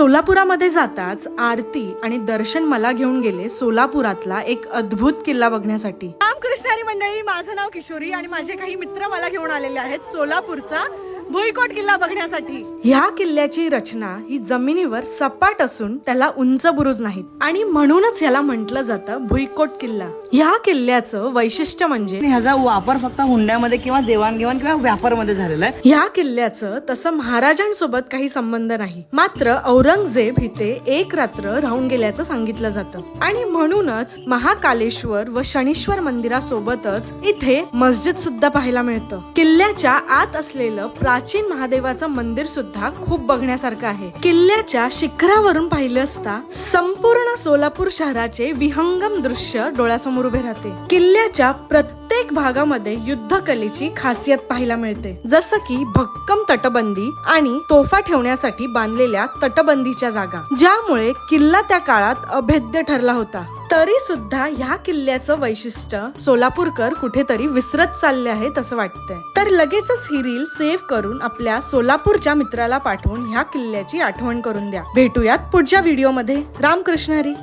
सोलापुरामध्ये जाताच आरती आणि दर्शन मला घेऊन गेले सोलापुरातला एक अद्भुत किल्ला बघण्यासाठी. रामकृष्णारी मंडळी माझं नाव किशोरी आणि माझे काही मित्र मला घेऊन आलेले आहेत सोलापूरचा. भुईकोट किल्ला बघण्यासाठी. ह्या किल्ल्याची रचना ही जमिनीवर सपाट असून त्याला उंच बुरुज नाहीत. आणि म्हणूनच याला म्हटलं जातं भुईकोट किल्ला. ह्या किल्ल्याचं वैशिष्ट्य म्हणजे ह्याचा वापर फक्त हुंड्यामध्ये किंवा देवाणघेवाण किंवा व्यापारमध्ये झालेला आहे. ह्या किल्ल्याचं तसं महाराजांसोबत काही संबंध नाही. मात्र औरंगजेब इथे एक रात्र राहून गेल्याचं सांगितलं जातं. आणि म्हणूनच महाकालेश्वर व शनीश्वर मंदिरासोबतच इथे मस्जिद सुद्धा पाहायला मिळतं. किल्ल्याच्या आत असलेलं प्राचीन महादेवाचं मंदिर सुद्धा खूप बघण्यासारखं आहे. किल्ल्याच्या शिखरावरून पाहिलं असता संपूर्ण सोलापूर शहराचे विहंगम दृश्य डोळ्यासमोर उभे राहते. किल्ल्याच्या प्रत्येक भागामध्ये युद्धकलेची खासियत पाहायला मिळते. जसं की भक्कम तटबंदी आणि तोफा ठेवण्यासाठी बांधलेल्या तटबंदीच्या जागा ज्यामुळे किल्ला त्या काळात अभेद्य ठरला होता. तरी सुद्धा ह्या किल्ल्याचं वैशिष्ट्य सोलापूरकर कुठेतरी विसरत चालले आहेत असं वाटतंय. तर लगेचच ही रील सेव्ह करून आपल्या सोलापूरच्या मित्राला पाठवून ह्या किल्ल्याची आठवण करून द्या. भेटूयात पुढच्या व्हिडिओमध्ये रामकृष्ण हरी.